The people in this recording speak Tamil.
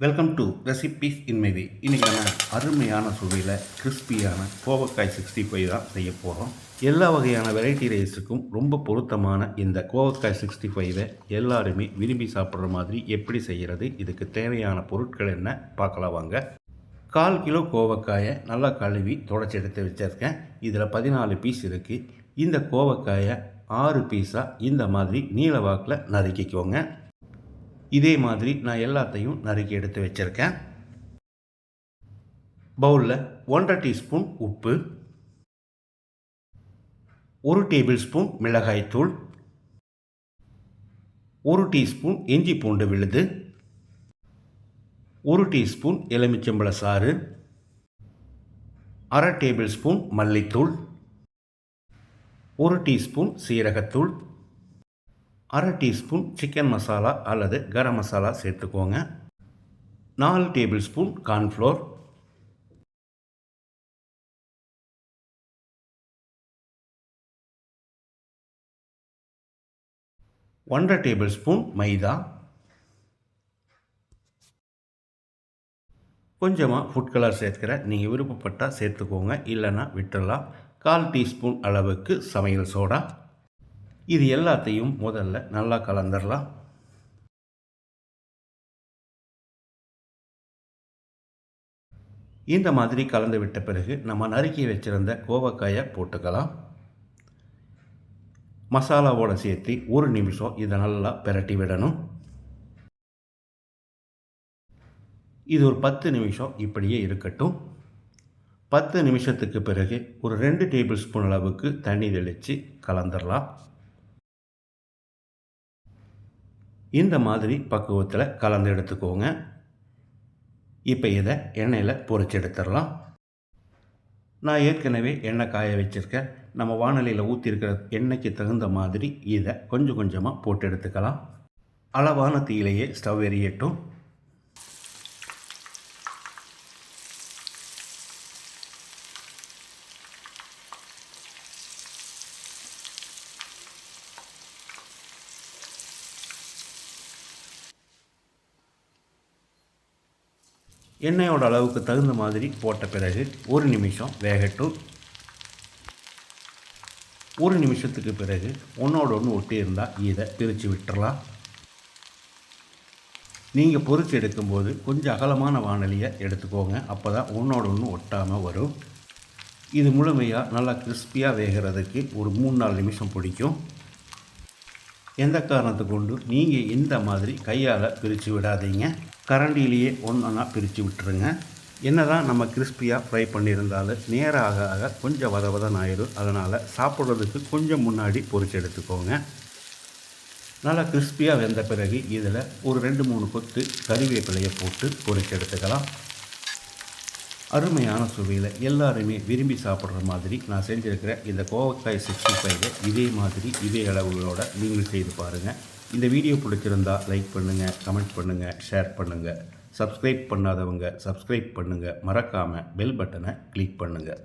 Welcome to recipes in my way இன்றைக்கி நம்ம அருமையான சுவையில் கிறிஸ்பியான கோவக்காய் சிக்ஸ்டி ஃபைவ் தான் செய்ய போகிறோம் எல்லா வகையான வெரைட்டி ரைஸுக்கும் ரொம்ப பொருத்தமான இந்த கோவக்காய் சிக்ஸ்டி ஃபைவை எல்லாருமே விரும்பி சாப்பிட்ற மாதிரி எப்படி செய்கிறது இதுக்கு தேவையான பொருட்கள் என்ன பார்க்கலாம் வாங்க. கால் கிலோ கோவக்காயை நல்லா கழுவி தொடச்சி எடுத்து வச்சுருக்கேன். இதில் பதினாலு பீஸ் இருக்குது இந்த கோவக்காயை ஆறு பீஸாக இந்த மாதிரி நீல வாக்கில் நறுக்கிக்கோங்க. இதே மாதிரி நான் எல்லாத்தையும் நறுக்கி எடுத்து வச்சுருக்கேன். பவுலில் ஒன்றரை டீஸ்பூன் உப்பு ஒரு டேபிள் ஸ்பூன் மிளகாய்த்தூள் ஒரு டீஸ்பூன் இஞ்சி பூண்டு விழுது ஒரு டீஸ்பூன் எலுமிச்சம்பழ சாறு அரை டேபிள் ஸ்பூன் மல்லித்தூள் ஒரு டீஸ்பூன் சீரகத்தூள் அரை டீஸ்பூன் சிக்கன் மசாலா அல்லது கரம் மசாலா சேர்த்துக்கோங்க. நாலு டேபிள் ஸ்பூன் கார்ன்ஃப்ளோர். ஒன்றரை டேபிள் ஸ்பூன் மைதா. கொஞ்சமாக ஃபுட் கலர் சேர்க்கிற நீங்கள் விருப்பப்பட்டால் சேர்த்துக்கோங்க இல்லைன்னா விட்டுடலாம் கால் டீஸ்பூன் அளவுக்கு சமையல் சோடா. இது எல்லாத்தையும் முதல்ல நல்லா கலந்துடலாம் இந்த மாதிரி கலந்து விட்ட பிறகு நம்ம நறுக்கி வச்சிருந்த கோவக்காயை போட்டுக்கலாம். மசாலாவோடு சேர்த்து ஒரு நிமிஷம் இதை நல்லா பிரட்டி விடணும். இது ஒரு பத்து நிமிஷம் இப்படியே இருக்கட்டும். பத்து நிமிஷத்துக்கு பிறகு ஒரு ரெண்டு டேபிள் ஸ்பூன் அளவுக்கு தண்ணி தெளித்து கலந்துடலாம் இந்த மாதிரி பக்குவத்தில் கலந்து எடுத்துக்கோங்க. இப்போ இதை எண்ணெயில் பொரிச்சு எடுத்துடலாம். நான் ஏற்கனவே எண்ணெய் காய வச்சுருக்கேன் நம்ம வானலியில் ஊற்றிருக்கிற எண்ணெய்க்கு தகுந்த மாதிரி இதை கொஞ்சம் கொஞ்சமாக போட்டு எடுத்துக்கலாம். அளவான தீயிலேயே ஸ்டவ் எரியட்டும். எண்ணெயோட அளவுக்கு தகுந்த மாதிரி போட்ட பிறகு ஒரு நிமிஷம் வேகட்டும். ஒரு நிமிஷத்துக்கு பிறகு ஒன்றோட ஒன்று ஒட்டி இருந்தால் இதை பிரித்து விட்டுறலாம். நீங்கள் பொறிச்சு எடுக்கும்போது கொஞ்சம் அகலமான வானலியை எடுத்துக்கோங்க. அப்போ தான் ஒன்றோட ஒன்று ஒட்டாமல் வரும். இது முழுமையாக நல்லா கிறிஸ்பியாக வேகிறதுக்கு ஒரு மூணு நாலு நிமிஷம் பிடிக்கும். எந்த காரணத்தை கொண்டு நீங்கள் இந்த மாதிரி கையால் பிரித்து விடாதீங்க. கரண்டிலேயே ஒன்றா பிரித்து விட்டுருங்க. என்ன தான் நம்ம கிறிஸ்பியாக ஃப்ரை பண்ணியிருந்தாலும் நேராக ஆக ஆக கொஞ்சம் வத வதன் ஆயிடும் அதனால் சாப்பிட்றதுக்கு கொஞ்சம் முன்னாடி பொறிச்சு எடுத்துக்கோங்க. நல்லா கிறிஸ்பியாக வெந்த பிறகு இதில் ஒரு ரெண்டு மூணு கொத்து கறிவேப்பிலையை போட்டு பொறிச்சு எடுத்துக்கலாம். அருமையான சுவையில் எல்லாருமே விரும்பி சாப்பிட்ற மாதிரி நான் செஞ்சுருக்கிற இந்த கோவக்காய் சிக்ஸ்டி ஃபைவை இதே மாதிரி இதே அளவுகளோட நீங்கள் செய்து பாருங்கள் இந்த வீடியோ பிடிச்சிருந்தா லைக் பண்ணுங்கள் கமெண்ட் பண்ணுங்கள் ஷேர் பண்ணுங்கள் சப்ஸ்கிரைப் பண்ணாதவங்க சப்ஸ்கிரைப் பண்ணுங்கள் மறக்காமல் பெல் பட்டனை கிளிக் பண்ணுங்கள்